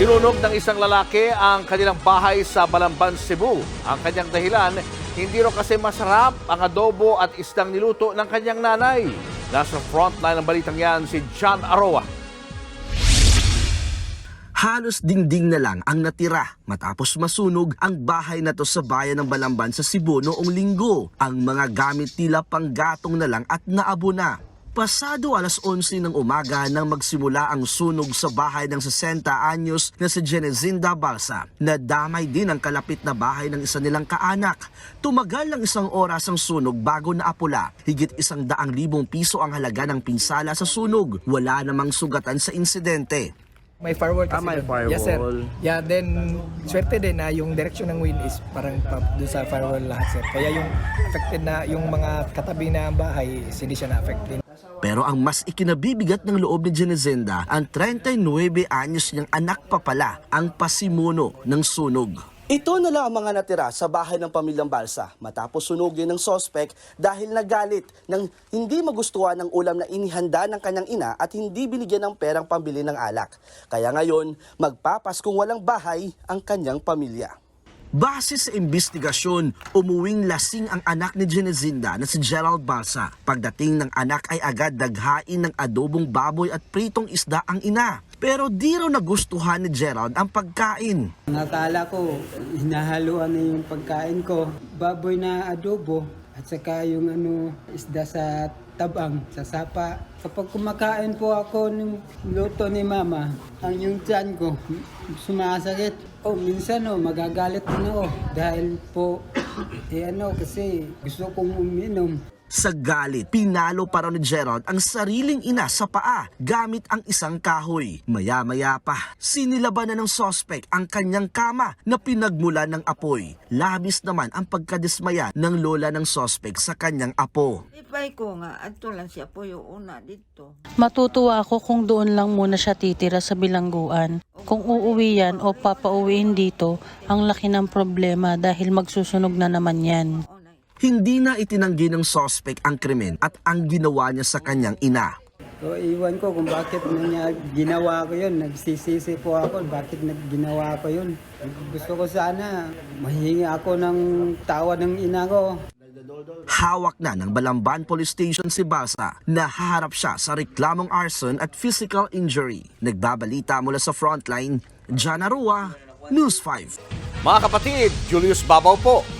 Sinunog ng isang lalaki ang kanilang bahay sa Balamban, Cebu. Ang kanyang dahilan, hindi raw kasi masarap ang adobo at isdang niluto ng kanyang nanay. Nasa frontline ng balitang yan si John Aroa. Halos dingding na lang ang natira matapos masunog ang bahay na to sa bayan ng Balamban sa Cebu noong linggo. Ang mga gamit tila panggatong na lang at naabo na. Pasado alas 11 ng umaga nang magsimula ang sunog sa bahay ng 60 anyos na si Genezinda Balsa. Nadamay din ang kalapit na bahay ng isa nilang kaanak. Tumagal lang isang oras ang sunog bago naapula. Higit isang daang libong piso ang halaga ng pinsala sa sunog. Wala namang sugatan sa insidente. May firewall kasi. Ah, may doon. Yes, sir. firewall. Yeah, then, swerte din na yung direction ng wind is parang pa, doon sa firewall lahat, sir. Kaya yung affected na, yung mga katabi na bahay, hindi siya na-affect din. Pero ang mas ikinabibigat ng loob ni Genezenda, ang 39 anyos niyang anak pa pala ang pasimuno ng sunog. Ito na lang ang mga natira sa bahay ng pamilyang Balsa matapos sunugin ng sospek dahil nagalit ng hindi magustuhan ng ulam na inihanda ng kanyang ina at hindi binigyan ng perang pambili ng alak. Kaya ngayon, magpapas kung walang bahay ang kanyang pamilya. Base sa investigasyon, umuwing lasing ang anak ni Genezinda na si Gerald Balsa. Pagdating ng anak ay agad daghain ng adobong baboy at pritong isda ang ina. Pero di raw nagustuhan ni Gerald ang pagkain. Nakala ko, hinahaluan na yung pagkain ko. Baboy na adobo at saka yung ano, isda sa tabang, sa sapa. Kapag kumakain po ako ng luto ni mama, ang yung tiyan ko sumasakit. Oh, minsan oh, magagalit din ako dahil po, eh ano, kasi gusto kong uminom. Sa galit, pinalo pa raw ni Gerald ang sariling ina sa paa gamit ang isang kahoy. Maya-maya pa, sinilaban na ng sospek ang kanyang kama na pinagmula ng apoy. Labis naman ang pagkadismaya ng lola ng sospek sa kanyang apo. Ipay ko nga, ato lang siya po yung una dito. Matutuwa ako kung doon lang muna siya titira sa bilangguan. Kung uuwi yan o papauwiin dito, ang laki ng problema dahil magsusunog na naman yan. Hindi na itinanggi ng sospek ang krimen at ang ginawa niya sa kanyang ina. So, iwan ko kung bakit niya ginawa ko yun. Nagsisisi po ako bakit nag ginawa ko yun. Gusto ko sana mahingi ako ng tawa ng ina ko. Hawak na ng Balamban Police Station si Balsa na haharap siya sa reklamong arson at physical injury. Nagbabalita mula sa frontline, Jana Rua, News 5. Mga kapatid, Julius Babaw po.